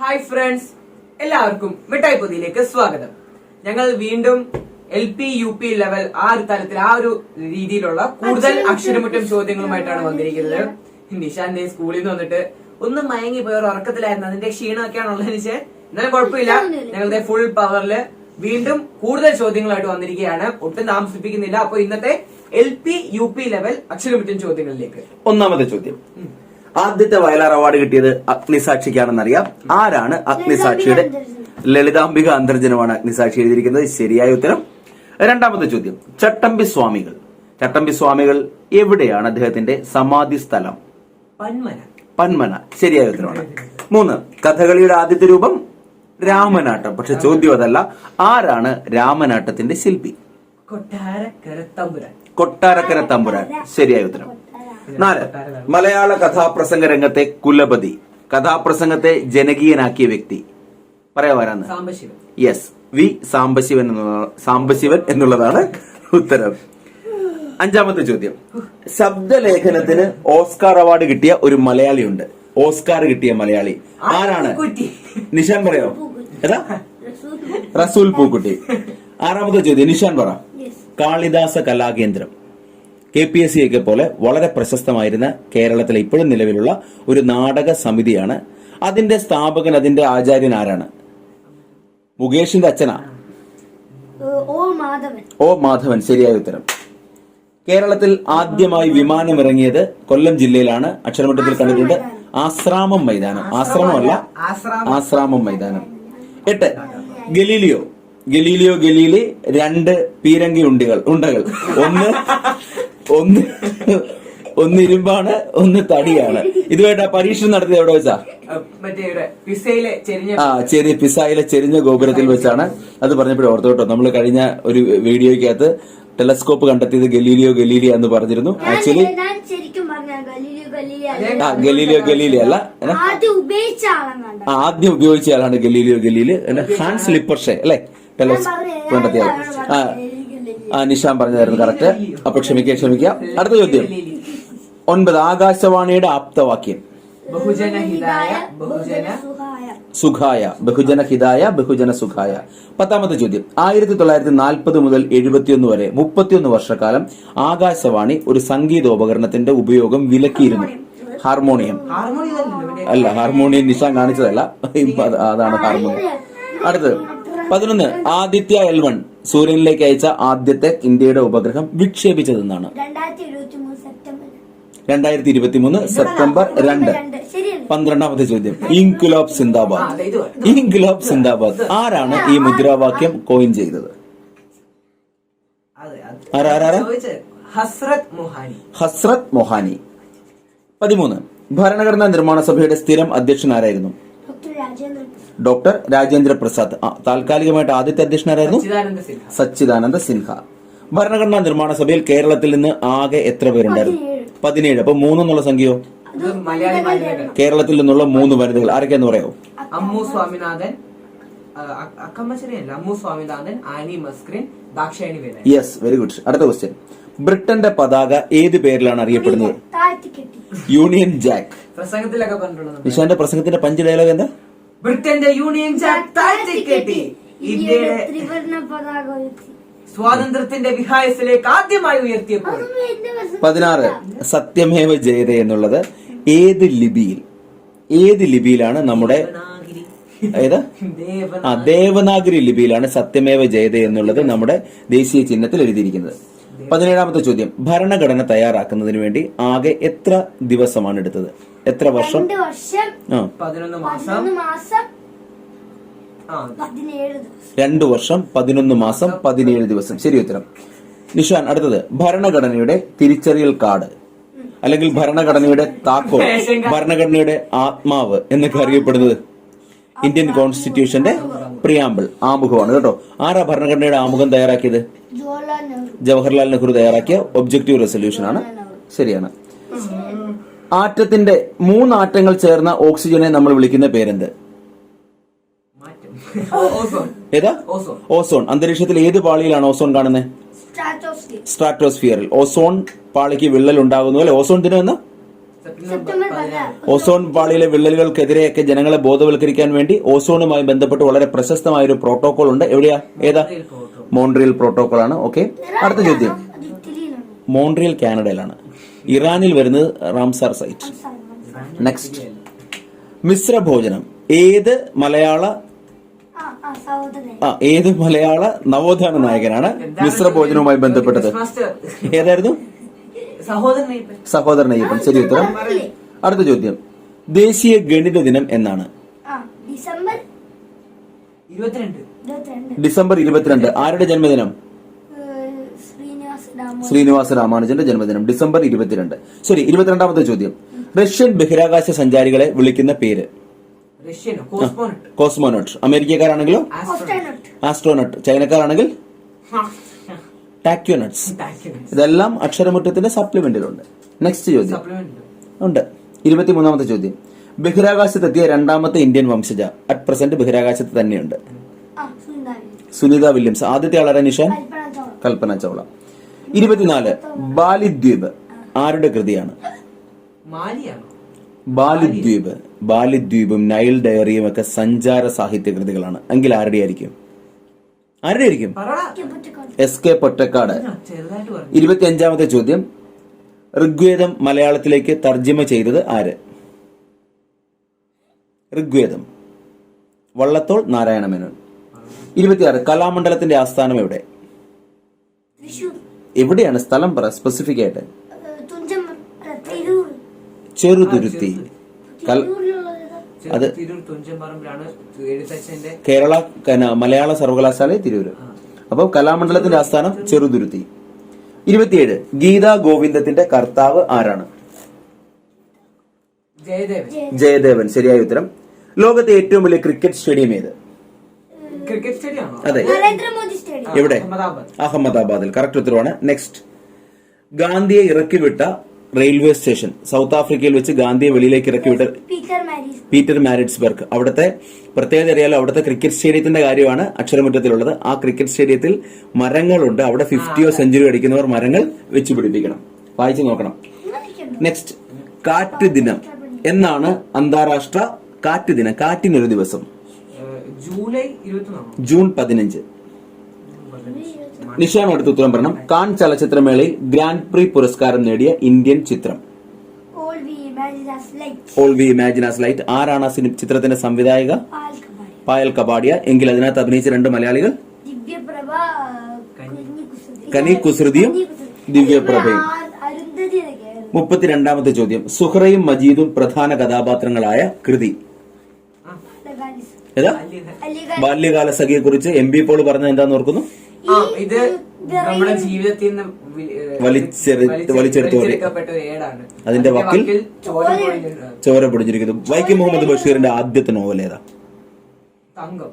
Hi friends എല്ലാവർക്കും മിഠായി പൊതിയിലേക്ക് സ്വാഗതം. ഞങ്ങൾ വീണ്ടും L P U P level ആ ഒരു തലത്തിൽ ആ ഒരു രീതിയിലുള്ള കൂടുതൽ അക്ഷരമുറ്റം ചോദ്യങ്ങളുമായിട്ടാണ് വന്നിരിക്കുന്നത്. നിഷാന്റെ സ്കൂളിൽ നിന്ന് വന്നിട്ട് ഒന്ന് മയങ്ങി പോയ ഒരു ഉറക്കത്തിലായിരുന്നു. അതിന്റെ ക്ഷീണമൊക്കെയാണ് ഉള്ളതെന്ന് വെച്ചാൽ എന്നാലും കുഴപ്പമില്ല. ഞങ്ങളുടെ ഫുൾ പവറിൽ വീണ്ടും കൂടുതൽ ചോദ്യങ്ങളായിട്ട് വന്നിരിക്കുകയാണ്. ഒട്ടും താമസിപ്പിക്കുന്നില്ല. അപ്പൊ ഇന്നത്തെ L P U P level Aksharamuttam ചോദ്യങ്ങളിലേക്ക്. ഒന്നാമത്തെ ചോദ്യം. ആദ്യത്തെ വയലാർ അവാർഡ് കിട്ടിയത് അഗ്നിസാക്ഷിക്കാണെന്നറിയാം. ആരാണ് അഗ്നിസാക്ഷിയുടെ ലളിതാംബിക അന്തർജനമാണ് അഗ്നിസാക്ഷി എഴുതിയിരിക്കുന്നത്? ശരിയായ ഉത്തരം. രണ്ടാമത്തെ ചോദ്യം. ചട്ടമ്പി സ്വാമികൾ. ചട്ടമ്പി സ്വാമികൾ എവിടെയാണ് അദ്ദേഹത്തിന്റെ സമാധി സ്ഥലം? പന്മന. പന്മന. ശരിയായ ഉത്തരമാണ്. മൂന്ന്. കഥകളിയുടെ ആദ്യത്തെ രൂപം രാമനാട്ടം. പക്ഷെ ചോദ്യം അതല്ല. ആരാണ് രാമനാട്ടത്തിന്റെ ശില്പി? കൊട്ടാരക്കര തമ്പുരാൻ. കൊട്ടാരക്കര തമ്പുരാൻ. ശരിയായ ഉത്തരം. നാല് മലയാള കഥാപ്രസംഗ രംഗത്തെ കുലപതി. കഥാപ്രസംഗത്തെ ജനകീയനാക്കിയ വ്യക്തി. പറയാവാരാന്ന് യെസ് വി സാംബശിവൻ എന്നുള്ള- സാംബശിവൻ എന്നുള്ളതാണ് ഉത്തരം. അഞ്ചാമത്തെ ചോദ്യം. ശബ്ദലേഖനത്തിന് ഓസ്കാർ അവാർഡ് കിട്ടിയ ഒരു മലയാളിയുണ്ട്. ഓസ്കാർ കിട്ടിയ മലയാളി. ആരാണ്. നിഷാൻ പറയോ? ഏതാ? റസൂൽ പൂക്കുട്ടി ആറാമത്തെ ചോദ്യം. നിഷാൻ പറ. Kalidasa Kalakendram. K P S C ഒക്കെ പോലെ വളരെ പ്രശസ്തമായിരുന്ന കേരളത്തിലെ ഇപ്പോഴും നിലവിലുള്ള ഒരു നാടക സമിതിയാണ്. അതിന്റെ സ്ഥാപകൻ അതിന്റെ ആചാര്യൻ ആരാണ്? മുകേഷിന്റെ അച്ഛനാ? ഓ മാധവൻ. ശരിയായ ഉത്തരം. കേരളത്തിൽ ആദ്യമായി വിമാനം ഇറങ്ങിയത് കൊല്ലം ജില്ലയിലാണ്. അക്ഷരമട്ടത്തിൽ കണ്ടിട്ടുണ്ട്. ആശ്രാമം മൈതാനം. ആശ്രമമല്ല ആശ്രാമം. ആശ്രാമം മൈതാനം. എട്ട് ഗലീലിയോ. ഗലീലിയോ ഗലീലി രണ്ട് പീരങ്കി ഉണ്ടികൾ ഉണ്ടകൾ. ഒന്ന് ഒന്ന് ഒന്ന് ഇരുമ്പാണ് ഒന്ന് തടിയാണ്. ഇതുമായിട്ട് ആ പരീക്ഷണം നടത്തിയത് എവിടെ വെച്ചാ? മറ്റേ ഇവിടെ പിസയിലെ ചെരിഞ്ഞ ആ ചെറിയ പിസായിലെ ചെരിഞ്ഞ ഗോപുരത്തിൽ വെച്ചാണ്. അത് പറഞ്ഞപ്പോഴും ഓർത്തു കേട്ടോ നമ്മൾ കഴിഞ്ഞ ഒരു വീഡിയോയ്ക്കകത്ത് ടെലസ്കോപ്പ് കണ്ടെത്തിയത് ഗലീലിയോ ഗലീലിയ എന്ന് പറഞ്ഞിരുന്നു. ആക്ച്വലി ഞാൻ- ഞാൻ ശരിക്കും പറഞ്ഞ ഗലീലിയോ ഗലീലിയോ അല്ല. ആ ഗലീലിയോ ഗലീലിയ അല്ല. ആദ്യം ഉപയോഗിച്ച ആളാണ് ഗലീലിയോ ഗലീലി എന്നാ? ഹാൻസ് ലിപ്പർഷെ അല്ലെ? ടെലസ്കോപ്പ് കണ്ടെത്തിയത്. ആ നിഷാൻ പറഞ്ഞതായിരുന്നു കറക്റ്റ് അപ്പൊ ക്ഷമിക്കുക ക്ഷമിക്കുക. അടുത്ത ചോദ്യം. ഒൻപത് ആകാശവാണിയുടെ ആപ്തവാക്യം. ബഹുജന ഹിതായ ബഹുജന സുഖായ ബഹുജന ഹിതായ ബഹുജന സുഖായ പത്താമത്തെ ചോദ്യം. ആയിരത്തി തൊള്ളായിരത്തി നാൽപ്പത് മുതൽ എഴുപത്തിയൊന്ന് വരെ മുപ്പത്തിയൊന്ന് വർഷക്കാലം ആകാശവാണി ഒരു സംഗീതോപകരണത്തിന്റെ ഉപയോഗം വിലക്കിയിരുന്നു. ഹാർമോണിയം. അല്ല ഹാർമോണിയം നിഷാൻ കാണിച്ചതല്ല. അതാണ് ഹാർമോണിയം. അടുത്തത്. പതിനൊന്ന് ആദിത്യ എൽ വൺ. സൂര്യനിലേക്ക് അയച്ച ആദ്യത്തെ ഇന്ത്യയുടെ ഉപഗ്രഹം വിക്ഷേപിച്ചതെന്നാണ്. രണ്ടായിരത്തി ഇരുപത്തി മൂന്ന് സെപ്റ്റംബർ രണ്ട്. പന്ത്രണ്ടാമത്തെ ചോദ്യം. ഇൻകുലാബ് ഓഫ് സിന്ദാബാദ് ഇൻകുലാബ് സിന്ദാബാദ്. ആരാണ് ഈ മുദ്രാവാക്യം കോയിൻ ചെയ്തത്? ഹസ്രത് മൊഹാനി. പതിമൂന്ന്. ഭരണഘടനാ നിർമ്മാണ സഭയുടെ സ്ഥിരം അധ്യക്ഷൻ ആരായിരുന്നു? ഡോക്ടർ രാജേന്ദ്ര പ്രസാദ്. താൽക്കാലികമായിട്ട് ആദ്യത്തെ അധ്യക്ഷനായിരുന്നു സിൻഹ. സച്ചിദാനന്ദ സിൻഹ. ഭരണഘടനാ നിർമ്മാണ സഭയിൽ കേരളത്തിൽ നിന്ന് ആകെ എത്ര പേരുണ്ടായിരുന്നു? പതിനേഴ്. അപ്പൊ മൂന്നെന്നുള്ള സംഖ്യയോ? കേരളത്തിൽ നിന്നുള്ള മൂന്ന് വനിതകൾ. ആരൊക്കെയാന്ന് പറയാമോ Ammu Swaminathan Ammu Swaminathan Annie Mascarene yes very good അടുത്ത ക്വസ്റ്റ്യൻ ബ്രിട്ടന്റെ പതാക ഏത് പേരിലാണ് അറിയപ്പെടുന്നത്? യൂണിയൻ ജാക്ക് പ്രസംഗത്തിലൊക്കെ പറഞ്ഞിട്ടുള്ളത് നിഷാന്റെ പ്രസംഗത്തിന്റെ പഞ്ച് ഡയലോഗ് എന്താ? ബ്രിട്ടന്റെ യൂണിയൻ ജാക്ക് ഇന്ത്യയുടെ ത്രിവർണ പതാക ഉയർത്തി സ്വാതന്ത്ര്യത്തിന്റെ വിഹായസിലേക്ക് ആദ്യമായി ഉയർത്തിയപ്പോൾ പതിനാറ് സത്യമേവ ജയത എന്നുള്ളത് ഏത് ലിപിയിൽ ഏത് ലിപിയിലാണ് നമ്മുടെ ഏതാ? ആ ദേവനാഗരി ലിപിയിലാണ് സത്യമേവ ജയത എന്നുള്ളത് നമ്മുടെ ദേശീയ ചിഹ്നത്തിൽ എഴുതിയിരിക്കുന്നത്. പതിനേഴാമത്തെ ചോദ്യം ഭരണഘടന തയ്യാറാക്കുന്നതിന് വേണ്ടി ആകെ എത്ര ദിവസമാണ് എടുത്തത്? എത്ര വർഷം? രണ്ട് വർഷം. പതിനൊന്ന് മാസം. പതിനൊന്ന് മാസം. ആ. പതിനേഴ് ദിവസം. രണ്ടു വർഷം പതിനൊന്ന് മാസം പതിനേഴ് ദിവസം. ശരി ഉത്തരം. നിഷാൻ അടുത്തത്. ഭരണഘടനയുടെ തിരിച്ചറിയൽ കാർഡ്. അല്ലെങ്കിൽ ഭരണഘടനയുടെ താക്കോൽ. ഭരണഘടനയുടെ ആത്മാവ് എന്നൊക്കെ അറിയപ്പെടുന്നത് ഇന്ത്യൻ കോൺസ്റ്റിറ്റ്യൂഷന്റെ പ്രിയാമ്പിൾ ആമുഖമാണ്. കേട്ടോ. ആരാ ഭരണഘടനയുടെ ആമുഖം തയ്യാറാക്കിയത്? ജവഹർലാൽ നെഹ്റു. ജവഹർലാൽ നെഹ്റു തയ്യാറാക്കിയ ഒബ്ജക്റ്റീവ് റെസൊല്യൂഷൻ ആണ് ശരിയാണ്. ആറ്റത്തിന്റെ മൂന്നാറ്റങ്ങൾ ചേർന്ന ഓക്സിജനെ നമ്മൾ വിളിക്കുന്ന പേരെന്ത്? ഓസോൺ. ഏതാ? ഓസോൺ. അന്തരീക്ഷത്തിൽ ഏത് പാളിയിലാണ് ഓസോൺ കാണുന്നത് സ്ട്രാറ്റോസ്ഫിയറിൽ ഓസോൺ പാളിക്ക് വിള്ളൽ ഉണ്ടാകുന്നു അല്ലെ? ഓസോൺ ദിനം എന്ന്? ഓസോൺ പാളിയിലെ വിള്ളലുകൾക്കെതിരെയൊക്കെ ജനങ്ങളെ ബോധവൽക്കരിക്കാൻ വേണ്ടി ഓസോണുമായി ബന്ധപ്പെട്ട് വളരെ പ്രശസ്തമായ ഒരു പ്രോട്ടോകോൾ ഉണ്ട്. എവിടെയാ? ഏതാ? മോൺട്രിയൽ പ്രോട്ടോകോൾ ആണ്. ഓക്കെ അടുത്ത ചോദ്യം. മോൺട്രിയൽ കാനഡയിലാണ് ഇറാനിൽ വരുന്നത് റാംസാർ സൈറ്റ്. നെക്സ്റ്റ് മിശ്ര ഭോജനം. ഏത് മലയാള ആ ആ സഹോദരൻ. ആ ഏത് മലയാള നവോത്ഥാന നായകനാണ് മിശ്ര ഭോജനവുമായി ബന്ധപ്പെട്ടത്? ഏതായിരുന്നു? സഹോദരൻ അയ്യപ്പൻ. ശരി ഉത്തരം. അടുത്ത ചോദ്യം. ദേശീയ ഗണിത ദിനം എന്നാണ്. ആ ഡിസംബർ ഇരുപത്തിരണ്ട്. ഇരുപത്തിരണ്ട്. ഡിസംബർ ഇരുപത്തിരണ്ട്. ആരുടെ ജന്മദിനം? ശ്രീനിവാസ രാമ രാമാനുജന്റെ ജന്മദിനം ഡിസംബർ ഇരുപത്തിരണ്ട്. ശരി ഇരുപത്തിരണ്ടാമത്തെ ചോദ്യം. റഷ്യൻ ബഹിരാകാശ സഞ്ചാരികളെ വിളിക്കുന്ന പേര്? കോസ്മോനട്ട്. കോസ്മോനോട്ട്. അമേരിക്കക്കാരാണെങ്കിലോ? ആസ്ട്രോനോട്ട്. ആസ്ട്രോനട്ട്. ചൈനക്കാരാണെങ്കിൽ? ടാക്യോനട്സ് ഇതെല്ലാം അക്ഷരമുറ്റത്തിന്റെ സപ്ലിമെന്റിലുണ്ട് നെക്സ്റ്റ് ചോദ്യം. ഉണ്ട്. ഇരുപത്തിമൂന്നാമത്തെ ചോദ്യം. ബഹിരാകാശത്തെത്തിയ രണ്ടാമത്തെ ഇന്ത്യൻ വംശജ അറ്റ് പ്രസന്റ് ബഹിരാകാശത്ത് തന്നെയുണ്ട്. സുനിത വില്യംസ്. ആദ്യത്തെ ആളാരാ നിഷാൻ? കൽപ്പന ചൗള. ഇരുപത്തിനാല്. ബാലിദ്വീപ് ആരുടെ കൃതിയാണ്? ബാലിദ്വീപ് ബാലിദ്വീപും നൈൽ ഡയറിയും ഒക്കെ സഞ്ചാര സാഹിത്യ കൃതികളാണ്. എങ്കിൽ ആരുടെ ആയിരിക്കും? ആരുടെ ആയിരിക്കും? S K Pottekkatt. ഇരുപത്തി അഞ്ചാമത്തെ ചോദ്യം. ഋഗ്വേദം മലയാളത്തിലേക്ക് തർജമ ചെയ്തത് ആര്? ഋഗ്വേദം. വള്ളത്തോൾ നാരായണ മേനോൻ. ഇരുപത്തിയാറ്. കലാമണ്ഡലത്തിന്റെ ആസ്ഥാനം എവിടെ? തൃശൂർ എവിടെയാണ് സ്ഥലം പറ സ്പെസിഫിക് ആയിട്ട്? ചെറുതുരുത്തി. അത് കേരള മലയാള സർവകലാശാല തിരൂര്. അപ്പോൾ കലാമണ്ഡലത്തിന്റെ ആസ്ഥാനം ചെറുതുരുത്തി. ഇരുപത്തിയേഴ് ഗീതാ ഗോവിന്ദത്തിന്റെ കർത്താവ് ആരാണ്? ജയദേവൻ. ജയദേവൻ ശരിയായ ഉത്തരം. ലോകത്തെ ഏറ്റവും വലിയ ക്രിക്കറ്റ് സ്റ്റേഡിയം ഏത്? ക്രിക്കറ്റ് സ്റ്റേഡിയം അതെ. നരേന്ദ്രമോദി എവിടെ? അഹമ്മദാബാദ് അഹമ്മദാബാദിൽ. കറക്റ്റ് ഉത്തരവാണ്. നെക്സ്റ്റ് ഗാന്ധിയെ ഇറക്കി വിട്ട റെയിൽവേ സ്റ്റേഷൻ. സൗത്ത് ആഫ്രിക്കയിൽ വെച്ച് ഗാന്ധിയെ വെളിയിലേക്ക് ഇറക്കി വിട്ട പീറ്റർ മാരിറ്റ്സ്ബർഗ്. അവിടുത്തെ പ്രത്യേകത അറിയാലോ അവിടുത്തെ ക്രിക്കറ്റ് സ്റ്റേഡിയത്തിന്റെ കാര്യമാണ് അക്ഷരമുറ്റത്തിലുള്ളത്. ആ ക്രിക്കറ്റ് സ്റ്റേഡിയത്തിൽ മരങ്ങളുണ്ട്. അവിടെ ഫിഫ്റ്റിയോ സെഞ്ചുറി അടിക്കുന്നവർ മരങ്ങൾ വെച്ച് പിടിപ്പിക്കണം. വായിച്ചു നോക്കണം. നെക്സ്റ്റ് കാറ്റ് ദിനം എന്നാണ് അന്താരാഷ്ട്ര കാറ്റ് ദിനം കാറ്റിനൊരു ദിവസം. ജൂലൈ ജൂൺ പതിനഞ്ച്. നിഷാൻ അടുത്ത ഉത്തരം പറയണം. കാൺ ചലച്ചിത്രമേളയിൽ ഗ്രാൻഡ് പ്രി പുരസ്കാരം നേടിയ ഇന്ത്യൻ ചിത്രം. All we imagine as light ആരാണ് ആ സിനിമ ചിത്രത്തിന്റെ സംവിധായക? പായൽ കപാടിയ എങ്കിൽ അതിനകത്ത് അഭിനയിച്ച രണ്ട് മലയാളികൾ? കനി കുസൃതിയും കുസൃതി. ദിവ്യപ്രഭയും. മുപ്പത്തിരണ്ടാമത്തെ ചോദ്യം. സുഹ്റയും മജീദും പ്രധാന കഥാപാത്രങ്ങളായ കൃതി. ഏതാ? ബാല്യകാല സഖിയെ കുറിച്ച് എം ബി പോൾ പറഞ്ഞത് എന്താന്ന് ഓർക്കുന്നു? ആ ഇത് നമ്മുടെ ജീവിതത്തിൽ നിന്ന് വലിച്ചെടുക്കപ്പെട്ട ഒരു ഏടാണ്. അതിന്റെ വക്കിൽ ചോര പൊടിഞ്ഞിരിക്കുന്നു. വൈക്കം മുഹമ്മദ് ബഷീറിന്റെ ആദ്യത്തെ നോവൽ ഏതാ? തങ്കം.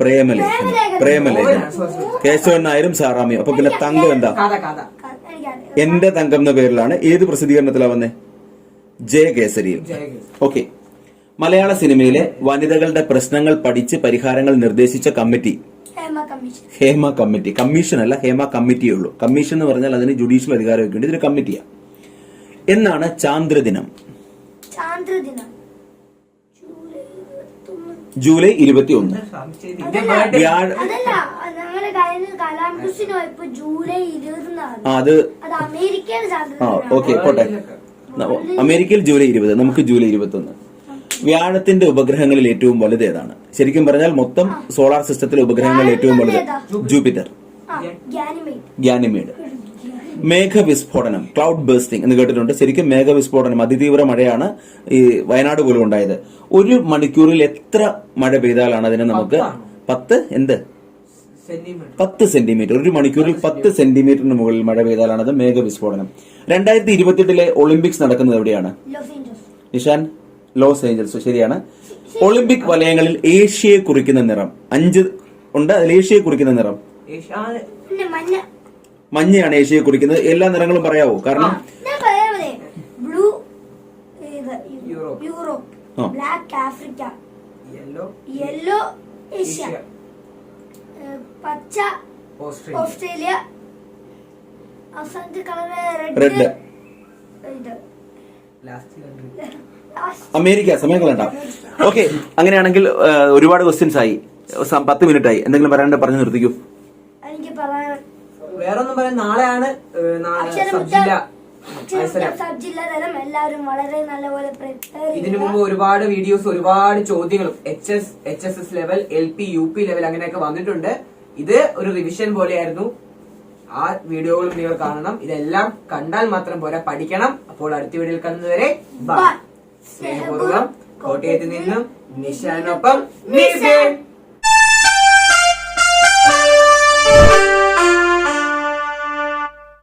പ്രേമലേഖനം. പ്രേമലേഖനം. കേശവൻ നായരും സാറാമിയും അപ്പൊ പിന്നെ തങ്കം എന്താ? എന്റെ തങ്കം എന്ന പേരിലാണ്. ഏത് പ്രസിദ്ധീകരണത്തിലാ വന്നേ? ജയകേസരിയിൽ ജയകേസരി. ഓക്കെ. മലയാള സിനിമയിലെ വനിതകളുടെ പ്രശ്നങ്ങൾ പഠിച്ച് പരിഹാരങ്ങൾ നിർദ്ദേശിച്ച committee Hema commission Hema committee. Commission അല്ല ഹേമ കമ്മിറ്റിയേ ഉള്ളൂ. കമ്മീഷൻ എന്ന് പറഞ്ഞാൽ അതിന് ജുഡീഷ്യൽ അധികാരമൊക്കെ ഉണ്ട് ഇതൊരു കമ്മിറ്റിയാണ് എന്നാണ് ചാന്ദ്രദിനം ചാന്ദ്രദിനം ജൂലൈ ഇരുപത്തി ഒന്ന് അത് ആ ഓക്കെ പോട്ടെ. അമേരിക്കയിൽ ജൂലൈ ഇരുപത് നമുക്ക് ജൂലൈ ഇരുപത്തി ഒന്ന് വ്യാഴത്തിന്റെ ഉപഗ്രഹങ്ങളിൽ ഏറ്റവും വലുത് ഏതാണ് ശരിക്കും പറഞ്ഞാൽ മൊത്തം സോളാർ സിസ്റ്റത്തിലെ ഉപഗ്രഹങ്ങളിൽ ഏറ്റവും വലുത് ജൂപ്പിറ്റർ. ഗ്യാനിമേഡ് മേഘ ഗ്യാനിമേഡ്. മേഘവിസ്ഫോടനം ക്ലൗഡ് ബേസ്റ്റിംഗ് എന്ന് കേട്ടിട്ടുണ്ട്. ശരിക്കും മേഘവിസ്ഫോടനം അതിതീവ്ര മഴയാണ് ഈ വയനാട് പോലും ഉണ്ടായത്. ഒരു മണിക്കൂറിൽ എത്ര മഴ പെയ്താലാണ് അതിനെ നമുക്ക് പത്ത്. എന്ത്? സെന്റിമീറ്റർ. പത്ത് സെന്റിമീറ്റർ. ഒരു മണിക്കൂറിൽ പത്ത് സെന്റിമീറ്ററിന് മുകളിൽ മഴ പെയ്താലാണ് അത് മേഘവിസ്ഫോടനം. രണ്ടായിരത്തി ഇരുപത്തിയെട്ടിലെ ഒളിമ്പിക്സ് നടക്കുന്നത് എവിടെയാണ്? നിഷാൻ? Los Angeles. ശരിയാണ്. ഒളിമ്പിക് വലയങ്ങളിൽ ഏഷ്യയെ കുറിക്കുന്ന നിറം. അഞ്ച് ഉണ്ട്. അതിൽ ഏഷ്യയെ കുറിക്കുന്ന നിറം. മഞ്ഞയാണ് ഏഷ്യയെ കുറിക്കുന്നത്. എല്ലാ നിറങ്ങളും പറയാവോ? കാരണം ബ്ലൂ ഇത് Europe. Europe. Black Africa. Yellow yellow Asia. പച്ച. ഓസ്ട്രേലിയ. അവസാനത്തെ കളർ. റെഡ്. ഇത് ലാസ്റ്റ് അമേരിക്ക സമയം കളണ്ട ഓക്കെ അങ്ങനെയാണെങ്കിൽ ഒരുപാട് ക്വസ്റ്റ്യൻസ് ആയി. പത്ത് മിനിറ്റ് ആയി. എന്തെങ്കിലും പറയാണ്ട് പറഞ്ഞു നിർത്തിക്കൂ. എനിക്ക് പറയാൻ വേറൊന്നും പറയാൻ നാളെയാണ് സബ് ജില്ല തലം എല്ലാവരും വളരെ നല്ലപോലെ ഇതിനു മുമ്പ് ഒരുപാട് വീഡിയോസ് ഒരുപാട് ചോദ്യങ്ങളും. H S H S S level L P U P level അങ്ങനെയൊക്കെ വന്നിട്ടുണ്ട്. ഇത് ഒരു റിവിഷൻ പോലെയായിരുന്നു. ആ വീഡിയോകളും നിങ്ങൾ കാണണം. ഇതെല്ലാം കണ്ടാൽ മാത്രം പോരാ. പഠിക്കണം. അപ്പോൾ അടുത്ത വീഡിയോയിൽ കാണുന്നതുവരെ ബൈ. സ്നേഹപൂർവം കോട്ടയത്ത് നിന്നും നിഷാനൊപ്പം